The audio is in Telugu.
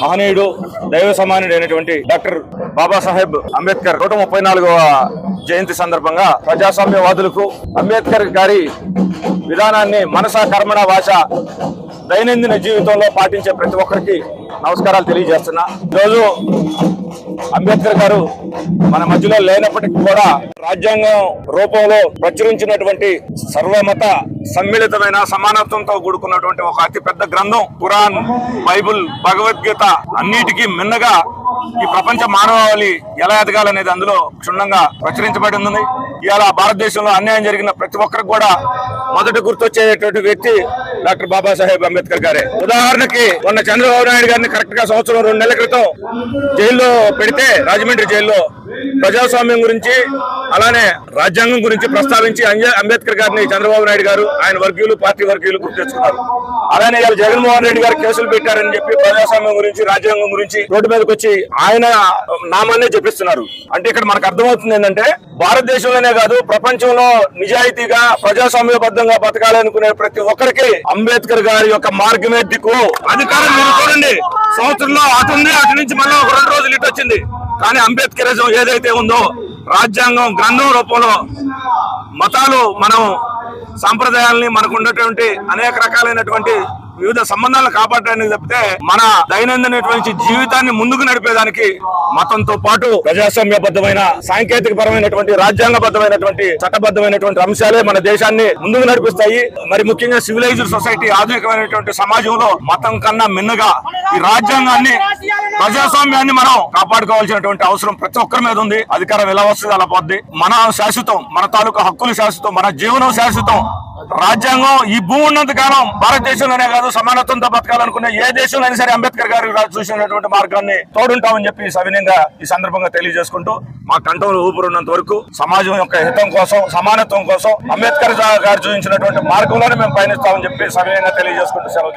మహనీయుడు దైవ సమానుడు అయినటువంటి డాక్టర్ బాబాసాహెబ్ అంబేద్కర్ నూట ముప్పై నాలుగవ జయంతి సందర్భంగా ప్రజాస్వామ్యవాదులకు అంబేద్కర్ గారి విధానాన్ని మనసా కర్మణ భాష దైనందిన జీవితంలో పాటించే ప్రతి ఒక్కరికి నమస్కారాలు తెలియజేస్తున్నా. ఈరోజు అంబేద్కర్ గారు మన మధ్యలో లేనప్పటికీ కూడా రాజ్యాంగం రూపంలో ప్రచురించినటువంటి సర్వమత సమ్మిళితమైన సమానత్వంతో కూడుకున్నటువంటి ఒక అతిపెద్ద గ్రంథం ఖురాన్ బైబుల్ భగవద్గీత అన్నిటికీ మిన్నగా ఈ ప్రపంచ మానవాళి ఎలా ఎదగాలనేది అందులో క్షుణ్ణంగా ప్రచురించబడి ఉంది. ఇవాళ భారతదేశంలో అన్యాయం జరిగిన ప్రతి ఒక్కరికి కూడా మొదటి గుర్తొచ్చేటువంటి వ్యక్తి డాక్టర్ బాబాసాహెబ్ అంబేద్కర్ గారే. ఉదాహరణకి మొన్న చంద్రబాబు నాయుడు గారిని కరెక్ట్గా సంవత్సరం రెండు నెలల క్రితం జైల్లో పెడితే రాజమండ్రి జైల్లో ప్రజాస్వామ్యం గురించి అలానే రాజ్యాంగం గురించి ప్రస్తావించి అంబేద్కర్ గారిని చంద్రబాబు నాయుడు గారు ఆయన వర్గీయులు పార్టీ వర్గీయులు గుర్తు తెచ్చుకున్నారు. అలానే ఇవాళ జగన్మోహన్ రెడ్డి గారు కేసులు పెట్టారని చెప్పి ప్రజాస్వామ్యం గురించి రాజ్యాంగం గురించి రోడ్డు మీదకి వచ్చి ఆయన నామాన్నే చెప్పిస్తున్నారు అంటే ఇక్కడ మనకు అర్థమవుతుంది ఏంటంటే భారతదేశంలోనే కాదు ప్రపంచంలో నిజాయితీగా ప్రజాస్వామ్యబద్ధంగా బతకాలనుకునే ప్రతి ఒక్కరికి అంబేద్కర్ గారి యొక్క మార్గమే దిక్కు అధికారం మీరు చూడండి. సంవత్సరంలో అటు ఉంది అటు నుంచి మళ్ళీ ఒక రెండు రోజులు ఇటు వచ్చింది. కానీ అంబేద్కరిజం ఏదైతే ఉందో రాజ్యాంగం గ్రంథం రూపంలో మతాలు మనం సాంప్రదాయాలని మనకు ఉన్నటువంటి అనేక రకాలైనటువంటి వివిధ సంబంధాలను కాపాడడానికి తప్పితే మన దైనందినటువంటి జీవితాన్ని ముందుకు నడిపేదానికి మతంతో పాటు ప్రజాస్వామ్యబద్ధమైన సాంకేతిక పరమైనటువంటి రాజ్యాంగబద్ధమైనటువంటి చట్టబద్ధమైనటువంటి అంశాలే మన దేశాన్ని ముందుకు నడిపిస్తాయి. మరి ముఖ్యంగా సివిలైజ్డ్ సొసైటీ ఆధునికమైనటువంటి సమాజంలో మతం కన్నా మిన్నగా ఈ రాజ్యాంగాన్ని ప్రజాస్వామ్యాన్ని మనం కాపాడుకోవాల్సినటువంటి అవసరం ప్రతి ఒక్కరి మీద ఉంది. అధికారం ఎలా వస్తుంది అలా పోద్ది. మన శాశ్వతం మన తాలూకా హక్కులు శాశ్వతం మన జీవనం శాశ్వతం. రాజ్యాంగం ఈ భూమి ఉన్నంత కాలం భారతదేశంలోనే కాదు సమానత్వంతో బతకాలనుకునే ఏ దేశంలో అయినా సరే అంబేద్కర్ గారు చూసినటువంటి మార్గాన్ని తోడుంటామని చెప్పి సవినయంగా ఈ సందర్భంగా తెలియజేసుకుంటూ మా కంఠంలో ఊపిరున్నంత వరకు సమాజం యొక్క హితం కోసం సమానత్వం కోసం అంబేద్కర్ గారు చూపించినటువంటి మార్గంలోనే మేము పయనిస్తామని చెప్పి సవినయంగా తెలియజేసుకుంటూ సెలవు